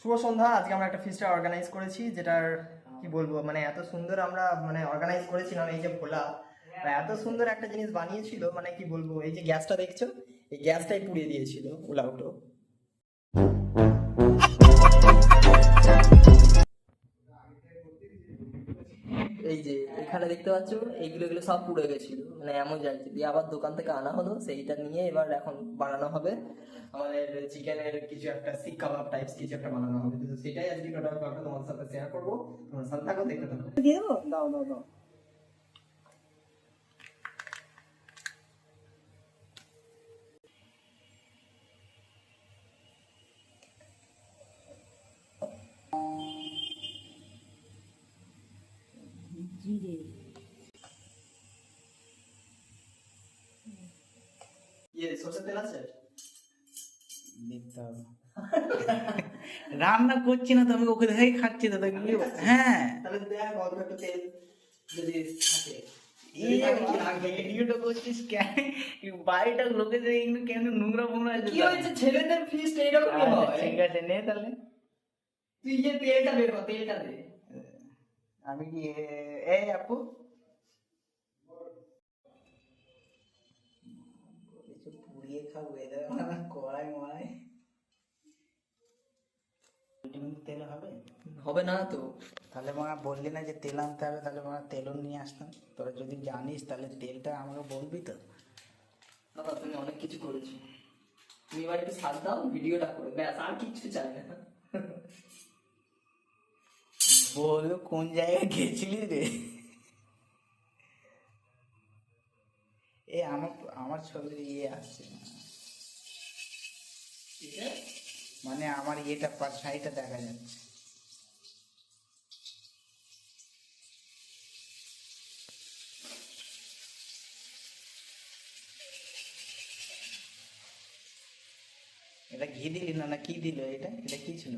শুভ সন্ধ্যা। আজকে আমরা একটা ফিস্টার অর্গানাইজ করেছি, যেটার, কি বলব মানে এত সুন্দর আমরা মানে অর্গানাইজ করেছিলাম এই যে ভোলা। এত সুন্দর একটা জিনিস বানিয়েছিল মানে কি বলব, এই যে গ্যাসটা দেখছ, এই গ্যাসটাই পুড়িয়ে দিয়েছিল উলাউটো এই যে এখানে দেখতে পাচ্ছ, এইগুলো এগুলো সব পুড়ে গেছিল। মানে এমন যাচ্ছে দিয়ে আবার দোকান থেকে আনা হলো, সেইটা নিয়ে এবার এখন বানানো হবে। আমাদের চিকেনের কিছু একটা শিক কাবাব টাইপস কিছু একটা বানানো হবে। তো সেটাই আজকে টোটাল তোমার সাথে শেয়ার করব। তোমার সাথে থাকো, দেখতে থাকো। দিয়ে দাও দাও দাও। ইয়ে সরষের তেল আছে? দেখতে হবে রান্না করছি না তো আমি ওকে দেখেই খাচ্ছি কি হ্যাঁ। তাহলে দেখ অল্প একটু তেল যদি থাকে। এই ভিডিওটা করছিস কেন? বাড়িটা লোকের এগুলো কেন নোংরা ফোংরা কি হয়েছে? ছেলেদের ফিস্ট এইরকমই আচ্ছা, হয়। ঠিক আছে নে তাহলে। তুই যে তেলটা বের কর তেলটা দে। আমি কি এই আপু? বলেছে পুড়িয়ে খাব এদের আমার কড়াই তেল হবে হবে না তো। তাহলে মা বললি না যে তেল আনতে হবে তাহলে মা তেলও নিয়ে আসতাম। তোরা যদি জানিস তাহলে তেলটা আমাকে বলবি তো। দাদা তুমি অনেক কিছু করেছ। তুমি এবার একটু সাথ দাও ভিডিওটা করে। ব্যাস আর কিচ্ছু চাই না। বলল কোন জায়গায় গেছিলি রে? এ আমার আমার ছবির ইয়ে আসছে না। মানে আমার ইয়েটা পার সাইডটা দেখা যাচ্ছে। এটা ঘি দিলি না না কি দিল এটা? এটা কি ছিল?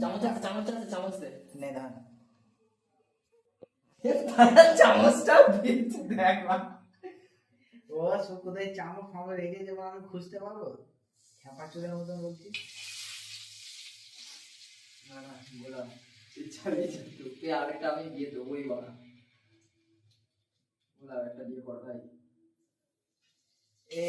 চামচ আছে চামচ চামচ দে। নে ধান চামচটা দেখ ও কোথায় চামচ ফামচ রেখে যাব আমি খুঁজতে পারব? ছাপা চুলের মতন বলছি। না না বললাম ইচ্ছা নেই একটু আরেকটা আমি দিয়ে দেবোই বাবা। বলে আরেকটা দিয়ে কর ভাই এ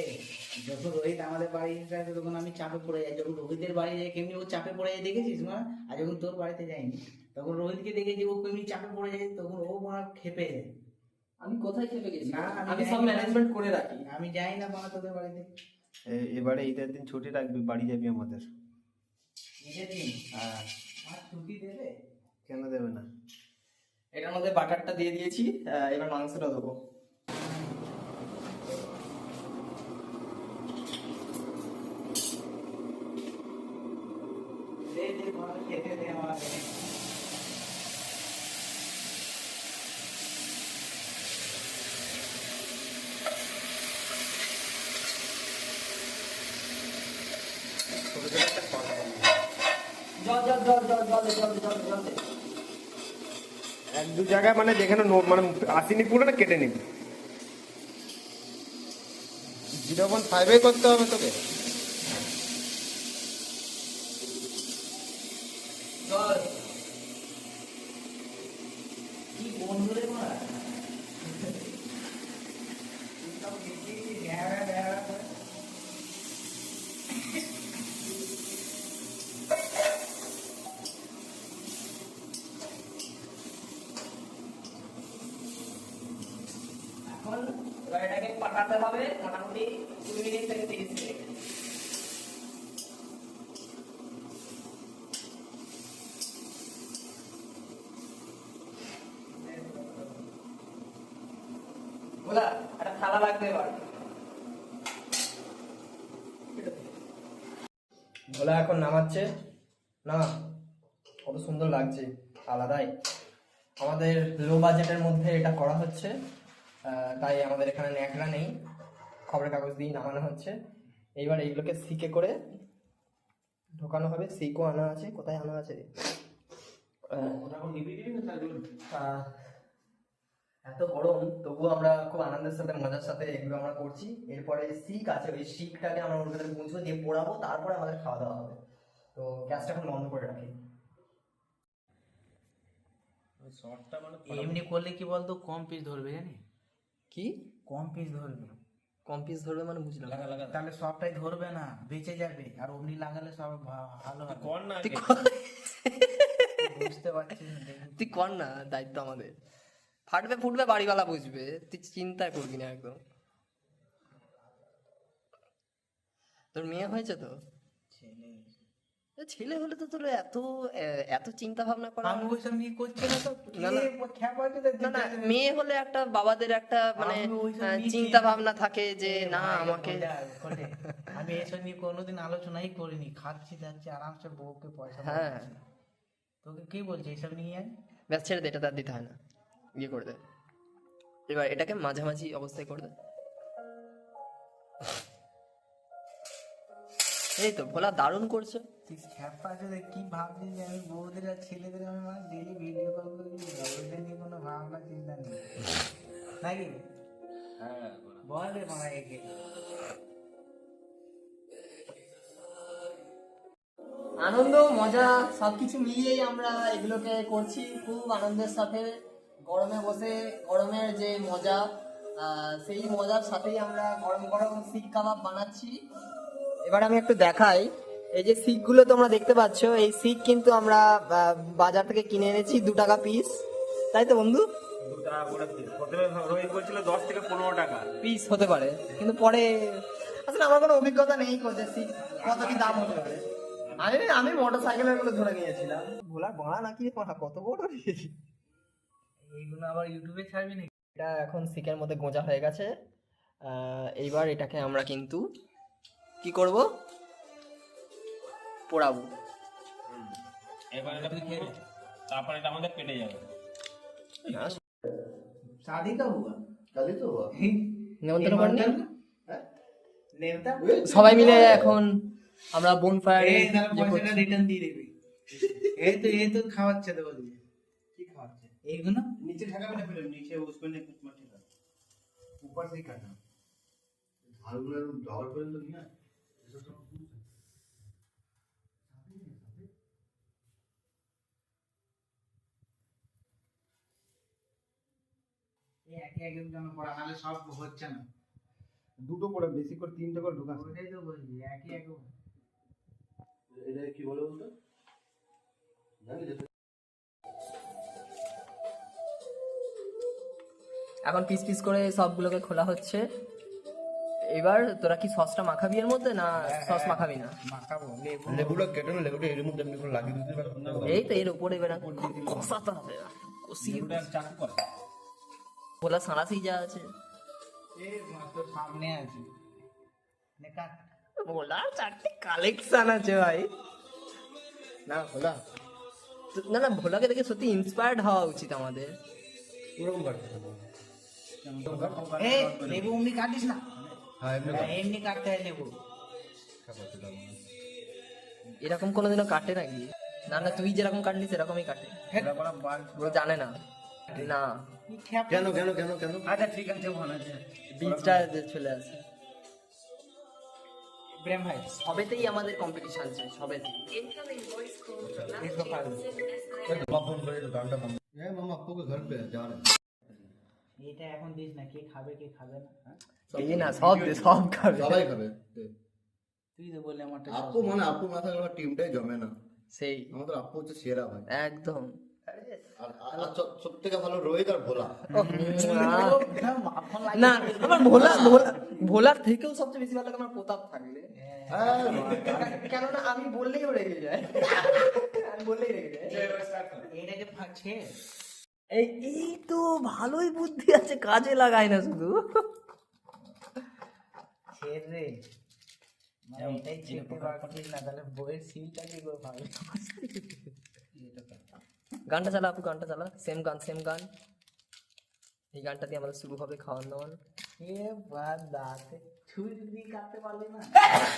যখন রোহিত আমাদের বাড়ি তখন আমি চাপে পড়ে যাই। যখন রোহিতের বাড়ি যাই কেমনি ও চাপে পড়ে যায় দেখেছিস মা? আর যখন তোর বাড়িতে যাইনি তখন রোহিতকে দেখেছি ও কেমনি চাপে পড়ে যায় তখন ও মা খেপে যায়। আমি কোথায় খেপে গেছি? না, আমি সব ম্যানেজমেন্ট করে রাখি। আমি যাই না বাবা তোদের বাড়িতে। এবারে ঈদের দিন ছুটি রাখবি বাড়ি যাবি আমাদের। ঈদের দিন? হ্যাঁ। মা ছুটি দেবে? কেন দেবে না? এটার মধ্যে বাটারটা দিয়ে দিয়েছি এবার মাংসটা দেবো দে দে মা খেতে দে আমার ছোট ছোট একটা কথা বলবি। জল জল জল জল জল দে, জল দে, জল দে, জল দে। এক দু জায়গায় মানে যেখানে মানে আসিনি পুরো না কেটে নিবি জিরো পয়েন্ট ফাইভে করতে হবে তোকে জল কি বন্ধু রে মা সব দেখি বেহারা বেহারা করে এখন এবার পাঠাতে হবে মোটামুটি কুড়ি মিনিট থেকে তিরিশ মিনিট। ভোলা এখন নামাচ্ছে। না, কত সুন্দর লাগছে, আলাদাই। আমাদের লো বাজেটের মধ্যে এটা করা হচ্ছে। তাই আমাদের এখানে ন্যাকড়া নেই। খবরের কাগজ দিয়ে নামানো হচ্ছে। এইবার এইগুলোকে সিকে করে ঢোকানো হবে। সিকও আনা আছে। কোথায় আনা আছে? এত গরম তবুও আমরা খুব আনন্দের সাথে মজার সাথে এগুলো আমরা করছি। এরপরে শিক আছে ওই শিকটাকে আমরা ওর ভেতরে পুঁছবো দিয়ে পোড়াবো তারপরে আমাদের খাওয়া দাওয়া হবে। তো গ্যাসটা এখন বন্ধ করে রাখি। মানে এমনি করলে কি বলতো কম পিস ধরবে জানি কি? কম পিস ধরবে। কম পিস ধরবে মানে বুঝলাম। লাগা লাগা তাহলে সবটাই ধরবে না বেঁচে যাবে আর অমনি লাগালে সব ভালো হবে। কর না তুই বুঝতে পারছিস না তুই কর না দায়িত্ব আমাদের। ফাটবে ফুটবে বাড়িওয়ালা বুঝবে তুই চিন্তা করবি না একদম। তোর মেয়ে হয়েছে তো? ছেলে ছেলে হলে তো তোর এত এত চিন্তা ভাবনা করা আমি ওইসব নিয়ে করছি না তো। না, না। মেয়ে হলে একটা বাবাদের একটা মানে চিন্তা ভাবনা থাকে যে না আমাকে আমি এসব নিয়ে কোনোদিন আলোচনাই করিনি। খাচ্ছি যাচ্ছি আরামসে বউকে পয়সা হ্যাঁ। তোকে কি বলছে এসব নিয়ে ব্যাস ছেড়ে দে এটা তার দিতে হয় না। ইয়ে করে দে। এবার এটাকে মাঝামাঝি অবস্থায় করে দে। এই তো ভোলা দারুণ করছে। তুই আছে কি ভাবছিস যে আমি বউদের আর ছেলেদের আমি মানে ডেলি ভিডিও কল করি নিয়ে কোনো ভাবনা চিন্তা নেই। নাকি? হ্যাঁ বল রে মারা একে আনন্দ মজা সবকিছু মিলিয়েই আমরা এগুলোকে করছি। খুব আনন্দের সাথে গরমে বসে গরমের যে মজা সেই মজার সাথেই আমরা গরম গরম শিক কাবাব বানাচ্ছি। এবার আমি একটু দেখাই। এই যে শিকগুলো তোমরা দেখতে পাচ্ছ এই শিক কিন্তু আমরা বাজার থেকে কিনে এনেছি দু টাকা পিস তাই তো বন্ধু? পিস হতে পারে কিন্তু পরে আসলে আমার কোনো অভিজ্ঞতা নেই শিক কত কি দাম হতে পারে। আমি আমি মোটর সাইকেলেরগুলো ধরে নিয়েছিলাম। ভোলার বাড়া নাকি কত বড় এইগুলো আবার ইউটিউবে ছাড়বি নাকি? এটা এখন শিকের মধ্যে গোঁজা হয়ে গেছে। এইবার এটাকে আমরা কিন্তু কি করব পোড়াবো এবার এটা পুরো, তারপর এটা আমাদের পেটে যাবে शादी कब हुआ कल ही तो हुआ নেমন্তন্ন করেনি? नेवता সবাই মিলে এখন আমরা বোন ফায়ারে এই তাহলে পয়সাটা রিটার্ন দিয়ে দিবি এই তো এই তো খাওয়াচ্ছে তো বলছি কি খাওয়াচ্ছে এইগুলো नीचे ढका भी ना फिर नीचे उसको नहीं कुछ मत ठेका ऊपर से ही काटना झाड़ू ढाल पर तो नहीं है ऐसा सब এই একে একে যেন করা নাহলে সব হচ্ছে না। দুটো করে বেশি করে তিনটে করে ওইটাই তো বলছি একে একে এটা কি বলে বলতো? এখন পিস পিস করে সবগুলোকে খোলা হচ্ছে। এবার তোরা কি সসটা মাখাবি এর মধ্যে না সস মাখাবি না? মাখাবো লেবুটা কেটে না লেবুটা এর মধ্যে এমনি করে লাগিয়ে দিতে এই তো এর উপরে এবার কষাতে হবে কষিয়ে চাকু করে। ভোলা সাঁড়াশি যা আছে। এই মাত্র সামনে আছে। নে কাট। ভোলার চারটে কালেকশন আছে ভাই। না তো- না না ভোলাকে দেখে সত্যি ইন্সপায়ার্ড হওয়া উচিত আমাদের। ওরকম এই লেবু এমনি কাটিস না। হ্যাঁ এরকম কোনোদিনও কাটে নাকি? না না তুই যেরকম কাটলি সেরকমই কাটে। জানে না। না। কেন কেন কেন কেন? আচ্ছা ঠিক আছে বীজটা চলে আসে। আমাদের কম্পিটিশন আছে সবেতে এখন দিস না কে খাবে কে খাবে না হ্যাঁ? এই না সব দে, সব খাবে সবাই খাবে তুই তো বললে আমারটা আপু মানে আপু মাথা গেল টিমটাই জমে না। সেই। আমাদের আপু হচ্ছে সেরা ভাই। একদম। সব- থেকে ভালো রোহিত আর ভোলা। না। আমার ভোলা ভোলা ভোলার থেকেও সবচেয়ে বেশি ভালো লাগে আমার প্রতাপ থাকলে। হ্যাঁ। কেননা আমি বললেই রেগে যায়। আমি বললেই রেগে যায়। ফাঁকছে এই তো ভালোই বুদ্ধি আছে কাজে লাগায় না শুধু। ছেড় রে মানে না তাহলে বইয়ের সিলটা কি করে পাবে গানটা চালা আপু গানটা চালা। সেম গান সেম গান। এই গানটা দিয়ে আমাদের শুরু হবে খাওয়ান দাওয়ান। এ বাদ দাঁতে ছুরি দিয়ে কাটতে পারলি না।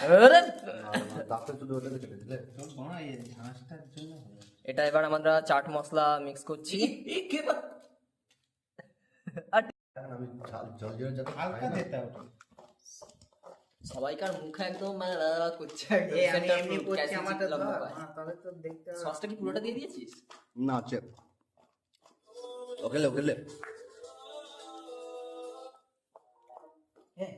আরে! দাঁতে শুধু ওটাকে কেটে দিলে। তোর এই ঝাঁসটার জন্য এটা এবার আমরা চাট মশলা মিক্স করছি। আর এখন আমি ঝাল জল জল হালকা দিতে হবে। সবাইকার মুখে একদম মানে লাল লাল করছে পায়। হ্যাঁ। সসটা কি পুরোটা দিয়ে দিয়েছিস? না চেপ ওকেলে ওকেলে হ্যাঁ,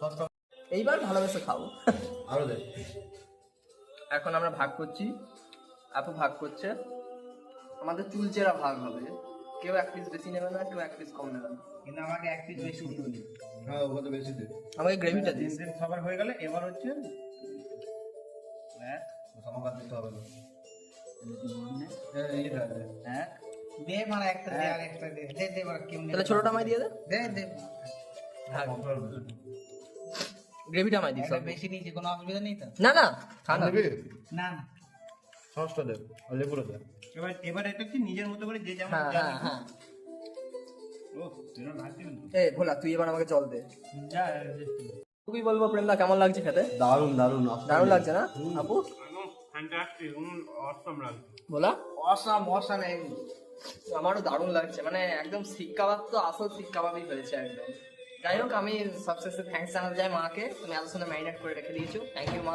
সসটা এইবার ভালোবেসে খাব। আরও দে। এখন আমরা ভাগ করছি। আপু ভাগ করছে। আমাদের চুলচেরা ভাগ হবে। কেউ এক পিস বেশি নেবে না কেউ এক পিস কম নেবে না। কিন্তু আমাকে এক পিস বেশি দিবি হ্যাঁ ওকে তো বেশি দে আমাকে গ্রেভিটা দিস দিন সবার হয়ে গেলে এবার হচ্ছে এক দিতে হবে না এক। দে মানে একটা দে আর একটা দে। দে দে এবার কেমন তাহলে ছোটটা আমায় দিয়ে দে। দে দে। গ্রেভিটা আমায় দিস বেশি নিয়েছি কোনো অসুবিধা নেই তো? না না না না না। সসটা দে আর লেবুটা দে। এবার এবার এটা কি নিজের মতো করে যে যেমন হ্যাঁ হ্যাঁ হ্যাঁ। ভোলা তুই এবার আমাকে জল দে। যা খুবই বলব প্রেমদা কেমন লাগছে খেতে? দারুণ দারুণ দারুণ লাগছে না? আপু? বলা অসাম অসাম আমারও দারুণ লাগছে। মানে একদম শিক কাবাব তো আসল শিক কাবাবই হয়েছে একদম। যাই হোক আমি সবশেষে থ্যাঙ্কস জানাতে চাই মাকে। তুমি এত সুন্দর ম্যারিনেট করে রেখে দিয়েছ। থ্যাংক ইউ মা।